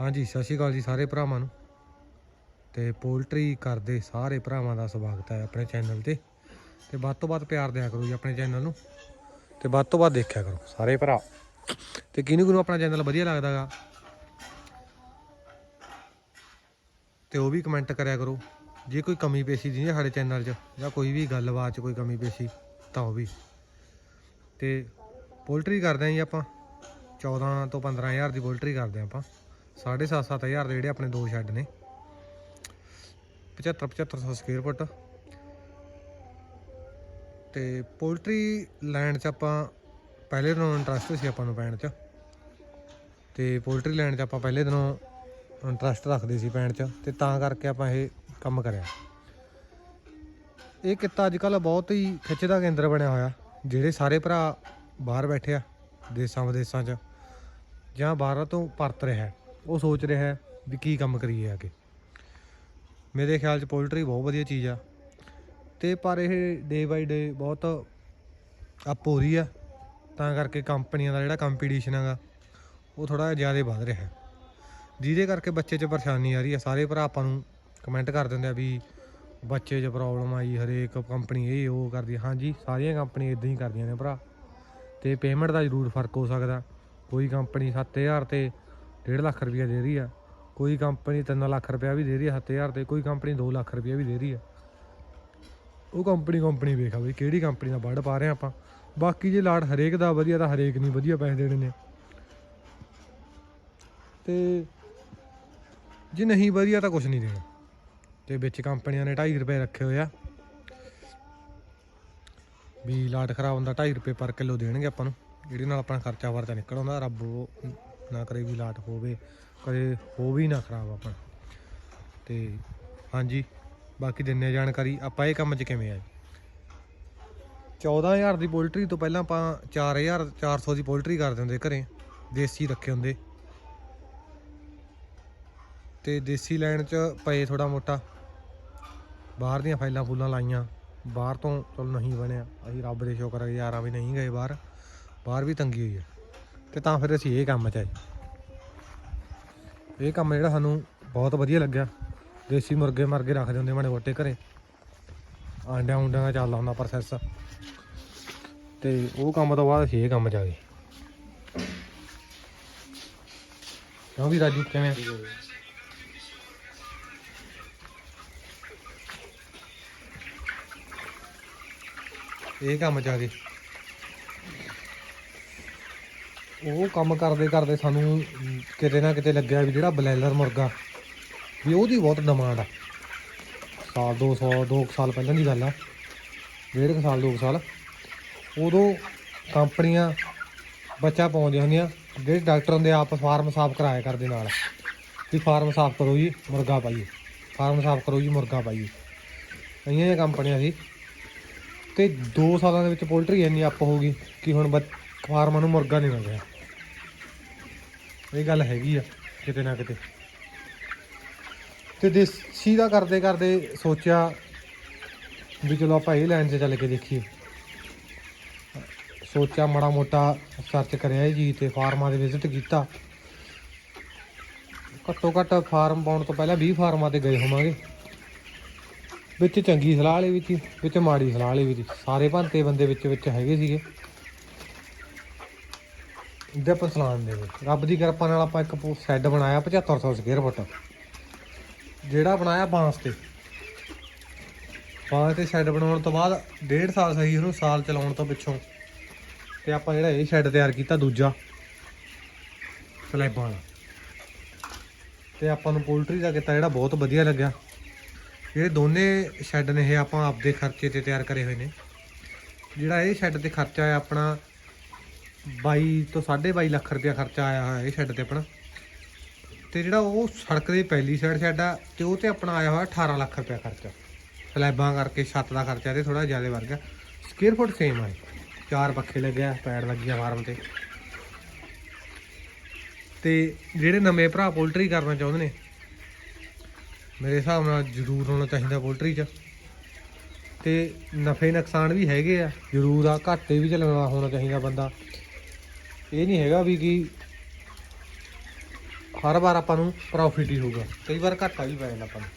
ਹਾਂਜੀ, ਸਤਿ ਸ਼੍ਰੀ ਅਕਾਲ ਜੀ ਸਾਰੇ ਭਰਾਵਾਂ ਨੂੰ। ਤੇ ਪੋਲਟਰੀ ਕਰਦੇ ਸਾਰੇ ਭਰਾਵਾਂ ਦਾ ਸਵਾਗਤ ਹੈ ਆਪਣੇ ਚੈਨਲ ਤੇ। ਤੇ ਵੱਧ ਤੋਂ ਵੱਧ ਪਿਆਰ ਦਿਆ ਕਰੋ ਜੀ ਆਪਣੇ ਚੈਨਲ ਨੂੰ। ਤੇ ਵੱਧ ਤੋਂ ਵੱਧ ਦੇਖਿਆ ਕਰੋ ਸਾਰੇ ਭਰਾ। ਤੇ ਕਿਹਨੂੰ ਕਿਹਨੂੰ ਆਪਣਾ ਚੈਨਲ ਵਧੀਆ ਲੱਗਦਾਗਾ? ਤੇ ਉਹ ਵੀ ਕਮੈਂਟ ਕਰਿਆ ਕਰੋ। ਜੇ ਕੋਈ ਕਮੀ ਪੇਸ਼ੀ ਦੀ ਹੈ ਸਾਡੇ ਚੈਨਲ 'ਚ ਜਾਂ ਕੋਈ ਵੀ ਗੱਲਬਾਤ 'ਚ ਕੋਈ ਕਮੀ ਪੇਸ਼ੀ, ਤਾਂ ਉਹ ਵੀ। ਤੇ ਪੋਲਟਰੀ ਕਰਦੇ ਆਂ ਜੀ ਆਪਾਂ। 14 ਤੋਂ 15000 ਦੀ ਪੋਲਟਰੀ ਕਰਦੇ ਆਂ ਆਪਾਂ। 7.5 ਹਜ਼ਾਰ ਦੇ ਜਿਹੜੇ ਆਪਣੇ ਦੋ ਸ਼ੈੱਡ ਨੇ। 75 7500 ਸਕੁਅਰ ਫੁੱਟ ਤੇ ਪੋਲਟਰੀ ਲੈਂਡ 'ਚ ਆਪਾਂ ਪਹਿਲੇ ਦਿਨੋਂ ਇੰਟਰਸਟ ਸੀ ਆਪਾਂ ਨੂੰ ਪੈਣ 'ਚ। ਤੇ ਪੋਲਟਰੀ ਲੈਂਡ 'ਚ ਆਪਾਂ ਪਹਿਲੇ ਦਿਨੋਂ ਇੰਟਰਸਟ ਰੱਖਦੇ ਸੀ ਪੈਣ 'ਚ ਤੇ ਤਾਂ ਕਰਕੇ ਆਪਾਂ ਇਹ ਕੰਮ ਕਰਿਆ। ਇਹ ਕਿੱਤਾ ਅੱਜ ਕੱਲ ਬਹੁਤ ਹੀ ਖਿੱਚ ਦਾ ਕੇਂਦਰ ਬਣਿਆ ਹੋਇਆ, ਜਿਹੜੇ ਸਾਰੇ ਭਰਾ ਬਾਹਰ ਬੈਠੇ ਆ ਦੇਸਾਂ ਵਿਦੇਸਾਂ 'ਚ, ਜਾਂ ਬਾਹਰ ਤੋਂ ਪਰਤ ਰਿਹਾ। ਉਹ ਸੋਚ ਰਿਹਾ ਹੈ ਵੀ ਕੀ ਕੰਮ ਕਰੀਏ ਅੱਗੇ ਮੇਰੇ ਖਿਆਲ 'ਚ ਪੋਲਟਰੀ ਬਹੁਤ ਵਧੀਆ ਚੀਜ਼ ਆ। ਤੇ ਪਰ ਇਹ ਡੇ ਬਾਈ ਡੇ ਬਹੁਤ ਅਪ ਹੋ ਰਹੀ ਆ। ਤਾਂ ਕਰਕੇ ਕੰਪਨੀਆਂ ਦਾ ਜਿਹੜਾ ਕੰਪੀਟੀਸ਼ਨ ਹੈਗਾ, ਉਹ ਥੋੜਾ ਜ਼ਿਆਦਾ ਵੱਧ ਰਿਹਾ ਜਿਹਦੇ ਕਰਕੇ ਬੱਚੇ 'ਚ ਪਰੇਸ਼ਾਨੀ ਆ ਰਹੀ ਆ। ਸਾਰੇ ਭਰਾ ਆਪਾਂ ਨੂੰ ਕਮੈਂਟ ਕਰ ਦਿੰਦੇ ਆ ਵੀ ਬੱਚੇ 'ਚ ਪ੍ਰੋਬਲਮ ਆਈ, ਹਰੇਕ ਕੰਪਨੀ ਇਹ ਉਹ ਕਰਦੀ ਹਾਂਜੀ, ਸਾਰੀਆਂ ਕੰਪਨੀ ਇਦਾਂ ਹੀ ਕਰਦੀਆਂ ਨੇ ਭਰਾ। ਤੇ ਪੇਮੈਂਟ ਦਾ ਜ਼ਰੂਰ ਫ਼ਰਕ ਹੋ ਸਕਦਾ। ਕੋਈ ਕੰਪਨੀ 7000 ਤੇ 1.5 ਲੱਖ ਰੁਪਇਆ ਦੇ ਰਹੀ ਆ। ਕੋਈ ਕੰਪਨੀ 3 ਲੱਖ ਰੁਪਇਆ ਵੀ ਦੇ ਰਹੀ ਆ 7000 ਤੇ ਕੋਈ ਕੰਪਨੀ 2 ਲੱਖ ਰੁਪਇਆ ਵੀ ਦੇ ਰਹੀ ਆ। ਉਹ ਕੰਪਨੀ ਕੰਪਨੀ ਵੇਖਾ ਬਈ, ਕਿਹੜੀ ਕੰਪਨੀ ਦਾ ਵੱਢ ਪਾ ਰਹੇ ਆ ਆਪਾਂ। ਬਾਕੀ ਜੇ ਲਾਟ ਹਰੇਕ ਦਾ ਵਧੀਆ, ਤਾਂ ਹਰੇਕ ਨਹੀਂ ਵਧੀਆ ਪੈਸੇ ਦੇਣੇ ਨੇ। ਤੇ ਜੇ ਨਹੀਂ ਵਧੀਆ, ਤਾਂ ਕੁਝ ਨਹੀਂ ਦੇਣਾ। ਤੇ ਵਿੱਚ ਕੰਪਨੀਆਂ ਨੇ 2.5 ਰੁਪਏ ਰੱਖੇ ਹੋਏ ਆ। ਵੀ ਲਾਟ ਖਰਾਬ ਹੁੰਦਾ 2.5 ਰੁਪਏ ਪਰ ਕਿਲੋ ਦੇਣਗੇ ਆਪਾਂ ਨੂੰ। ਜਿਹਦੇ ਨਾਲ ਆਪਣਾ ਖਰਚਾ ਵਰਚਾ ਨਿਕਲ ਆਉਂਦਾ, ਰੱਬ ਨਾ ਕਰੇ ਵੀ ਲਾਟ ਹੋਵੇ, ਕਦੇ ਹੋ ਵੀ ਨਾ ਖਰਾਬ ਆਪਣਾ। ਤੇ ਹਾਂਜੀ, ਬਾਕੀ ਦਿੰਨੇ ਆ ਜਾਣਕਾਰੀ, ਆਪਾਂ ਇਹ ਕੰਮ 'ਚ ਕਿਵੇਂ ਆਏ? 14000 ਦੀ ਪੋਲਟਰੀ ਤੋਂ ਪਹਿਲਾਂ ਆਪਾਂ 4000 400 ਦੀ ਪੋਲਟਰੀ ਕਰਦੇ ਹੁੰਦੇ ਘਰੇ, ਦੇਸੀ ਰੱਖੇ ਹੁੰਦੇ। ਤੇ ਦੇਸੀ ਲੈਣ 'ਚ ਪਏ ਥੋੜਾ ਮੋਟਾ। ਬਾਹਰ ਦੀਆਂ ਫਾਈਲਾਂ ਫੂਲਾਂ ਲਾਈਆਂ, ਬਾਹਰ ਤੋਂ ਚਲ ਨਹੀਂ ਬਣਿਆ। ਅਸੀਂ ਰੱਬ ਦੇ ਸ਼ੁਕਰ ਹੈ ਯਾਰਾਂ ਵੀ ਨਹੀਂ ਗਏ ਬਾਹਰ ਬਾਹਰ ਵੀ ਤੰਗੀ ਹੋਈ ਹੈ ਤੇ ਤਾਂ ਫਿਰ ਅਸੀਂ ਇਹ ਕੰਮ 'ਚ ਆਏ। ਇਹ ਕੰਮ ਜਿਹੜਾ ਸਾਨੂੰ ਬਹੁਤ ਵਧੀਆ ਲੱਗਿਆ। ਦੇਸੀ ਮੁਰਗੇ ਮਰਗੇ ਰੱਖਦੇ ਹੁੰਦੇ ਮਾੜੇ ਮੋਟੇ ਘਰੇ। ਆਂਡਿਆਂ ਉਂਡਿਆਂ ਦਾ ਚੱਲਦਾ ਹੁੰਦਾ ਪ੍ਰੋਸੈਸ ਤੇ ਉਹ ਕੰਮ ਤੋਂ ਬਾਅਦ ਅਸੀਂ ਇਹ ਕੰਮ 'ਚ ਆ ਗਏ। ਕਿਉਂ ਵੀ ਰਾਜੂ, ਕਿਵੇਂ ਇਹ ਕੰਮ ਚ ਆ ਗਏ। ਉਹ ਕੰਮ ਕਰਦੇ ਕਰਦੇ ਸਾਨੂੰ ਕਿਤੇ ਨਾ ਕਿਤੇ ਲੱਗਿਆ ਵੀ ਜਿਹੜਾ ਬਲੈਲਰ ਮੁਰਗਾ, ਵੀ ਉਹਦੀ ਬਹੁਤ ਡਿਮਾਂਡ ਆ। ਸਾਲ 200 2 ਸਾਲ ਪਹਿਲਾਂ ਦੀ ਗੱਲ ਆ। ਡੇਢ ਕੁ ਸਾਲ 2 ਸਾਲ। ਉਦੋਂ ਕੰਪਨੀਆਂ ਬੱਚਾ ਪਾਉਂਦੀਆਂ ਹੁੰਦੀਆਂ ਜਿਹੜੇ ਡਾਕਟਰਾਂ ਦੇ ਆਪ ਫਾਰਮ ਸਾਫ਼ ਕਰਾਇਆ ਕਰਦੇ ਨਾਲ। ਵੀ ਫਾਰਮ ਸਾਫ਼ ਕਰੋ ਜੀ, ਮੁਰਗਾ ਪਾਈਏ। ਫਾਰਮ ਸਾਫ਼ ਕਰੋ ਜੀ, ਮੁਰਗਾ ਪਾਈਏ। ਕਈਆਂ ਜਿਹੀਆਂ ਕੰਪਨੀਆਂ ਸੀ। ਤੇ 2 ਸਾਲਾਂ ਦੇ ਵਿੱਚ ਪੋਲਟਰੀ ਇੰਨੀ ਅੱਪ ਹੋ ਗਈ ਕਿ ਹੁਣ ਬੱਚ- ਫਾਰਮਾਂ ਨੂੰ ਮੁਰਗਾ ਨਹੀਂ ਮਿਲ ਰਿਹਾ। ਇਹ ਗੱਲ ਹੈਗੀ ਆ, ਕਿਤੇ ਨਾ ਕਿਤੇ। ਤੇ ਦੇਸੀ ਦਾ ਕਰਦੇ ਕਰਦੇ ਸੋਚਿਆ ਵੀ ਚਲੋ ਆਪਾਂ ਇਹ ਲਾਈਨ 'ਚ ਚੱਲ ਕੇ ਦੇਖੀਏ। ਸੋਚਿਆ ਮਾੜਾ ਮੋਟਾ ਸਰਚ ਕਰਿਆ ਜੀ ਤੇ ਫਾਰਮਾਂ ਦੇ ਵਿਜ਼ਿਟ ਕੀਤਾ। ਘੱਟੋ ਘੱਟ ਫਾਰਮ ਪਾਉਣ ਤੋਂ ਪਹਿਲਾਂ 20 ਫਾਰਮਾਂ ਤੇ ਗਏ ਹੋਵਾਂਗੇ। ਵਿੱਚ ਚੰਗੀ ਸਲਾਹ ਵਾਲੇ ਵੀ ਸੀ, ਵਿੱਚ ਮਾੜੀ ਸਲਾਹ ਵਾਲੇ ਵੀ ਸੀ। ਸਾਰੇ ਭੰਤੇ ਬੰਦੇ ਵਿੱਚ ਵਿੱਚ ਹੈਗੇ ਸੀਗੇ। ਇਹਦੇ ਆਪਾਂ ਦੇ ਵਿੱਚ ਰੱਬ ਦੀ ਕਿਰਪਾ ਨਾਲ ਆਪਾਂ ਇੱਕ ਸ਼ੈੱਡ ਬਣਾਇਆ 7500 ਸਕੁਅਰ ਫੁੱਟ ਜਿਹੜਾ ਬਣਾਇਆ ਬਾਂਸ ਤੇ। ਬਾਂਸ ਤੇ ਸ਼ੈੱਡ ਬਣਾਉਣ ਤੋਂ ਬਾਅਦ ਡੇਢ ਸਾਲ ਸਹੀ ਉਹਨੂੰ ਸਾਲ ਚਲਾਉਣ ਤੋਂ ਪਿੱਛੋਂ ਤੇ ਆਪਾਂ ਜਿਹੜਾ ਇਹ ਸ਼ੈੱਡ ਤਿਆਰ ਕੀਤਾ ਦੂਜਾ। ਸਲੈਬਾਂ ਵਾਲਾ। ਤੇ ਆਪਾਂ ਨੂੰ ਪੋਲਟਰੀ ਦਾ ਕੀਤਾ ਜਿਹੜਾ ਬਹੁਤ ਵਧੀਆ ਲੱਗਿਆ। ਜਿਹੜੇ ਦੋਨੇ ਸ਼ੈੱਡ ਨੇ ਇਹ ਆਪਾਂ ਆਪਦੇ ਖਰਚੇ ਤੇ ਤਿਆਰ ਕਰੇ ਹੋਏ ਨੇ। ਜਿਹੜਾ ਇਹ ਸ਼ੈੱਡ ਤੇ ਖਰਚਾ ਹੈ ਆਪਣਾ 22 ਤੋਂ 22.5 ਲੱਖ ਰੁਪਇਆ ਖਰਚਾ ਆਇਆ ਹੋਇਆ ਇਹ ਸ਼ੈੱਡ ਤੇ ਆਪਣਾ। ਤੇ ਜਿਹੜਾ ਉਹ ਸੜਕ ਦੀ ਪਹਿਲੀ ਸਾਈਡ ਸ਼ੈੱਡ ਆ ਤੇ ਉਹ ਤੇ ਆਪਣਾ ਆਇਆ ਹੋਇਆ 18 ਲੱਖ ਰੁਪਇਆ ਖਰਚਾ। ਸਲੈਬਾਂ ਕਰਕੇ ਛੱਤ ਦਾ ਖਰਚਾ ਤੇ ਥੋੜਾ ਜ਼ਿਆਦਾ ਵੱਧ ਗਿਆ। ਸਕੁਅਰ ਫੁੱਟ ਸੇਮ ਆ ਚਾਰ ਪੱਖੇ ਲੱਗਿਆ ਪੈੜ ਲੱਗਿਆ ਫਾਰਮ ਤੇ। ਤੇ ਜਿਹੜੇ ਨਵੇਂ ਭਰਾ ਪੋਲਟਰੀ ਕਰਨਾ ਚਾਹੁੰਦੇ ਨੇ, ਮੇਰੇ ਹਿਸਾਬ ਨਾਲ ਜ਼ਰੂਰ ਹੋਣਾ ਚਾਹੀਦਾ ਪੋਲਟਰੀ 'ਚ। ਤੇ ਨਫੇ ਨੁਕਸਾਨ ਵੀ ਹੈਗੇ ਆ। ਜ਼ਰੂਰ ਆ, ਘਾਟੇ ਵੀ ਚੱਲਣਾ ਹੋਣਾ ਚਾਹੀਦਾ ਬੰਦਾ। ਇਹ ਨਹੀਂ ਹੈਗਾ ਵੀ ਕਿ ਹਰ ਵਾਰ ਆਪਾਂ ਨੂੰ ਪ੍ਰੋਫਿਟ ਹੀ ਹੋਊਗਾ। ਕਈ ਵਾਰ ਘਾਟਾ ਵੀ ਪੈ ਜਾਂਦਾ ਆਪਾਂ ਨੂੰ।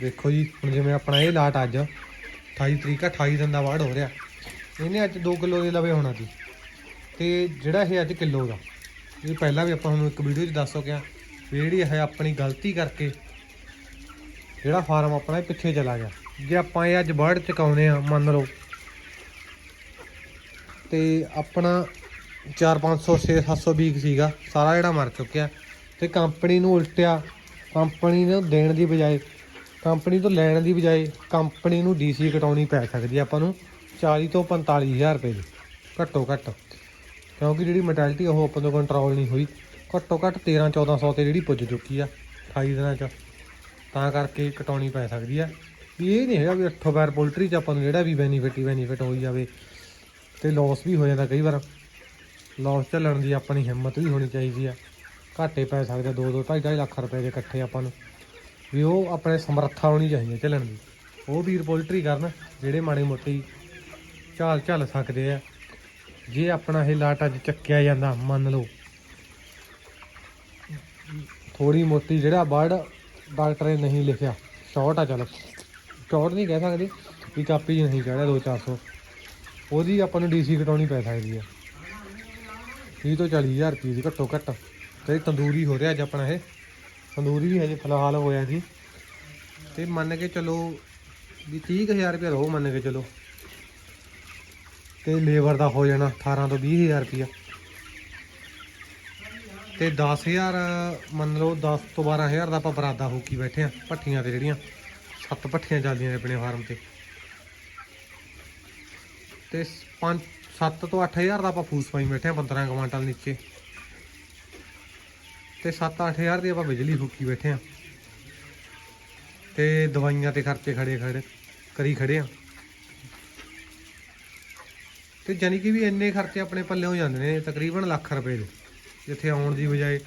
ਦੇਖੋ ਜੀ, ਹੁਣ ਜਿਵੇਂ ਆਪਣਾ ਇਹ ਲਾਟ ਅੱਜ 28 ਤਰੀਕ ਆ 28 ਦਿਨ ਦਾ ਵਾੜ ਹੋ ਰਿਹਾ। ਇਹਨੇ ਅੱਜ 2 ਕਿਲੋ ਦੇ ਲਵੇ ਹੋਣਾ ਸੀ ਤੇ ਜਿਹੜਾ ਇਹ ਅੱਜ ਕਿਲੋ ਦਾ, ਇਹ ਪਹਿਲਾਂ ਵੀ ਆਪਾਂ ਤੁਹਾਨੂੰ ਇੱਕ ਵੀਡੀਓ 'ਚ ਦੱਸੋ ਚੁੱਕਿਆ ਜਿਹੜੀ ਇਹ ਆਪਣੀ ਗਲਤੀ ਕਰਕੇ ਜਿਹੜਾ ਫਾਰਮ ਆਪਣਾ ਪਿੱਛੇ ਚਲਾ ਗਿਆ। ਜੇ ਆਪਾਂ ਇਹ ਅੱਜ ਬਰਡ ਚਕਾਉਨੇ ਆ ਮੰਨ ਲਓ ਤੇ ਆਪਣਾ 4-500 6-700 ਵੀਕ ਸੀਗਾ, ਸਾਰਾ ਜਿਹੜਾ ਮਰ ਚੁੱਕਿਆ। ਤੇ ਕੰਪਨੀ ਨੂੰ ਉਲਟਿਆ, ਕੰਪਨੀ ਨੂੰ ਦੇਣ ਦੀ ਬਜਾਏ, ਕੰਪਨੀ ਤੋਂ ਲੈਣ ਦੀ ਬਜਾਏ ਕੰਪਨੀ ਨੂੰ ਡੀਸੀ ਕਟਾਉਣੀ ਪੈ ਸਕਦੀ ਹੈ ਆਪਾਂ ਨੂੰ 40 ਤੋਂ 45000 ਰੁਪਏ ਦੀ, ਘੱਟੋ ਘੱਟ। ਕਿਉਂਕਿ ਜਿਹੜੀ ਮੈਟੈਲਿਟੀ ਉਹ ਆਪਾਂ ਤੋਂ ਕੰਟਰੋਲ ਨਹੀਂ ਹੋਈ। ਘੱਟੋ ਘੱਟ 13 1400 ਤੇ ਜਿਹੜੀ ਪੁੱਜ ਚੁੱਕੀ ਆ 28 ਦਿਨਾਂ ਚ। ਤਾਂ ਕਰਕੇ ਕਟਾਉਣੀ ਪੈ ਸਕਦੀ ਆ। ਵੀ ਇਹ ਨਹੀਂ ਹੈਗਾ ਵੀ 8 ਪੈਰ ਪੋਲਟਰੀ ਚ ਆਪਾਂ ਨੂੰ ਜਿਹੜਾ ਵੀ ਬੈਨੀਫਿਟ ਹੀ ਬੈਨੀਫਿਟ ਹੋਈ ਜਾਵੇ। ਤੇ ਲਾਸ ਵੀ ਹੋ ਜਾਂਦਾ ਕਈ ਵਾਰ। ਲਾਸ ਝੱਲਣ ਦੀ ਆਪਣੀ ਹਿੰਮਤ ਵੀ ਹੋਣੀ ਚਾਹੀਦੀ ਆ। ਘਾਟੇ ਪੈ ਸਕਦੇ 2 2 2.5 ਲੱਖ ਰੁਪਏ ਦੇ ਇਕੱਠੇ ਆਪਾਂ ਨੂੰ। ਵੀ ਉਹ ਆਪਣੇ ਸਮਰੱਥਾ ਹੋਣੀ ਚਾਹੀਦੀ ਹੈ ਝੱਲਣ ਦੀ। ਉਹ ਵੀਰ ਪੋਲਟਰੀ ਕਰਨ, ਜਿਹੜੇ ਮਾੜੇ ਮੋਟੀ ਝਾਲ ਝੱਲ ਸਕਦੇ ਆ। ਜੇ ਆਪਣਾ ਇਹ ਲਾਟ ਅੱਜ ਚੱਕਿਆ ਜਾਂਦਾ, ਮੰਨ ਲਓ। ਥੋੜੀ ਮੋਟੀ ਜਿਹੜਾ ਵਰਡ ਡਾਕਟਰ ਨੇ ਨਹੀਂ ਲਿਖਿਆ ਸ਼ਾਰਟ ਆ ਚਲ। ਸ਼ਾਰਟ ਨਹੀਂ ਕਹਿ ਸਕਦੇ, ਵੀ ਕਾਪੀ 'ਚ ਨਹੀਂ ਚੜਿਆ 2-400 ਉਹਦੀ ਆਪਾਂ ਨੂੰ ਡੀਸੀ ਕਟਾਉਣੀ ਪੈ ਸਕਦੀ ਆ। 30 ਤੋਂ 40000 ਰੁਪਏ ਦੀ ਘੱਟੋ ਘੱਟ। ਤੇ ਤੰਦੂਰੀ ਹੋ ਰਿਹਾ ਅੱਜ ਆਪਣਾ ਇਹ। ਤੰਦੂਰੀ ਵੀ ਹਜੇ ਫਿਲਹਾਲ ਹੋਇਆ ਸੀ ਤੇ ਮੰਨ ਕੇ ਚਲੋ ਵੀ 30000 ਰੁਪਏ ਰਹੋ ਮੰਨ ਕੇ ਚਲੋ। ਤੇ ਲੇਬਰ ਦਾ ਹੋ ਜਾਣਾ 18 ਤੋਂ 20000 ਰੁਪਇਆ। ਤੇ 10000 ਮੰਨ ਲਓ 10 ਤੋਂ 12000 ਦਾ ਆਪਾਂ ਬਰਾਦਾ ਹੋ ਕੇ ਬੈਠੇ ਆ, ਭੱਠੀਆਂ ਤੇ ਜਿਹੜੀਆਂ। ਸੱਤ ਭੱਠੀਆਂ ਚੱਲਦੀਆਂ ਨੇ ਆਪਣੇ ਫਾਰਮ ਤੇ। ਤੇ 5 7 ਤੋਂ 8000 ਦਾ ਆਪਾਂ ਫੂਸ ਪਾਈ ਬੈਠੇ ਆ 15 ਕੁਆਂਟਲ ਨੀਚੇ। ਤੇ 7-8000 ਦੀ ਆਪਾਂ ਬਿਜਲੀ ਫੂਕੀ ਬੈਠੇ ਆ ਤੇ ਦਵਾਈਆਂ ਤੇ ਖਰਚੇ ਖੜੇ ਖੜੇ ਕਰੀ ਖੜੇ ਆ ਤੇ ਜਾਨੀ ਕਿ ਵੀ ਇੰਨੇ ਖਰਚੇ ਆਪਣੇ ਪੱਲੇ ਹੋ ਜਾਂਦੇ ਨੇ, ਤਕਰੀਬਨ ਲੱਖ ਰੁਪਏ ਦੇ। ਜਿੱਥੇ ਆਉਣ ਦੀ ਬਜਾਏ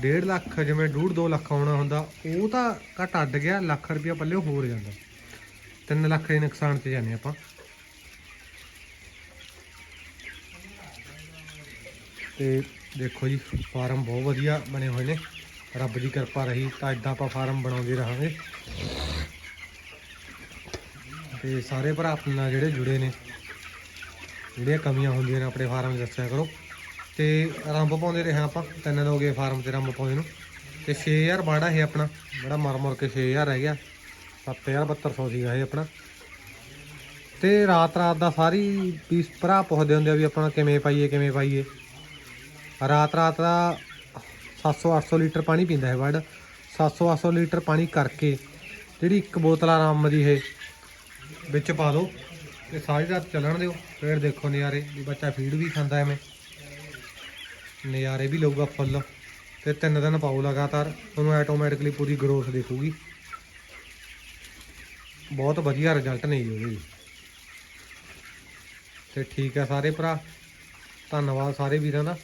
1.5 ਲੱਖ, ਜਿਵੇਂ 2.5 ਲੱਖ ਆਉਣਾ ਹੁੰਦਾ, ਉਹ ਤਾਂ ਘਟ ਅੱਡ ਗਿਆ, ਲੱਖ ਰੁਪਇਆ ਪੱਲੇ ਹੋਰ ਜਾਂਦਾ। 3 ਲੱਖ ਦੇ ਨੁਕਸਾਨ ਤੇ ਜਾਂਦੇ ਆਪਾਂ। ਤੇ ਦੇਖੋ ਜੀ, ਫਾਰਮ ਬਹੁਤ ਵਧੀਆ ਬਣੇ ਹੋਏ ਨੇ। ਰੱਬ ਦੀ ਕਿਰਪਾ ਰਹੀ, ਤਾਂ ਇਦਾਂ ਆਪਾਂ ਫਾਰਮ ਬਣਾਉਂਦੇ ਰਹਾਂਗੇ। ਤੇ ਸਾਰੇ ਭਰਾ ਆਪਣੇ ਨਾਲ ਜਿਹੜੇ ਜੁੜੇ ਨੇ, ਜਿਹੜੀਆਂ ਕਮੀਆਂ ਹੁੰਦੀਆਂ ਨੇ, ਆਪਣੇ ਫਾਰਮ 'ਚ ਦੱਸਿਆ ਕਰੋ। ਤੇ ਰੰਬ ਪਾਉਂਦੇ ਰਹੇ ਆਪਾਂ, ਤਿੰਨ ਦਿਨ ਗਏ ਫਾਰਮ 'ਚ ਰੰਬ ਪਾਉਂਦੇ ਨੂੰ। ਤੇ 6000 ਬਾੜਾ ਇਹ ਆਪਣਾ, ਬੜਾ ਮਰ ਮਰ ਕੇ 6000 ਰਹਿ ਗਿਆ। 7200 ਸੀਗਾ ਇਹ ਆਪਣਾ। ਤੇ ਰਾਤ ਰਾਤ ਦਾ ਸਾਰੀ ਪੀਸ ਭਰਾ ਪੁੱਛਦੇ ਹੁੰਦੇ ਆ ਵੀ ਆਪਣਾ ਕਿਵੇਂ ਪਾਈਏ ਕਿਵੇਂ ਪਾਈਏ। ਰਾਤ ਰਾਤ ਦਾ 700 800 ਲੀਟਰ ਪਾਣੀ ਪੀਂਦਾ ਹੈ ਬਰਡ 700 800 ਲੀਟਰ ਪਾਣੀ ਕਰਕੇ ਜਿਹੜੀ ਇੱਕ ਬੋਤਲ ਆਰਾਮ ਦੀ ਇਹ ਵਿੱਚ ਪਾ ਦਿਓ ਤੇ ਸਾਰੀ ਰਾਤ ਚੱਲਣ ਦਿਓ। ਫਿਰ ਦੇਖੋ ਨਜ਼ਾਰੇ ਵੀ ਬੱਚਾ ਫੀਡ ਵੀ ਖਾਂਦਾ ਐਵੇਂ। ਨਜ਼ਾਰੇ ਵੀ ਲਊਗਾ ਫੁੱਲ ਤੇ ਤਿੰਨ ਦਿਨ ਪਾਓ ਲਗਾਤਾਰ। ਤੁਹਾਨੂੰ ਆਟੋਮੈਟਿਕਲੀ ਪੂਰੀ ਗਰੋਥ ਦੇਖੂਗੀ। ਬਹੁਤ ਵਧੀਆ ਰਿਜ਼ਲਟ ਨੇ ਜੀ ਉਹਦੇ ਵੀ। ਤੇ ਠੀਕ ਹੈ ਸਾਰੇ ਭਰਾ। ਧੰਨਵਾਦ ਸਾਰੇ ਵੀਰਾਂ ਦਾ।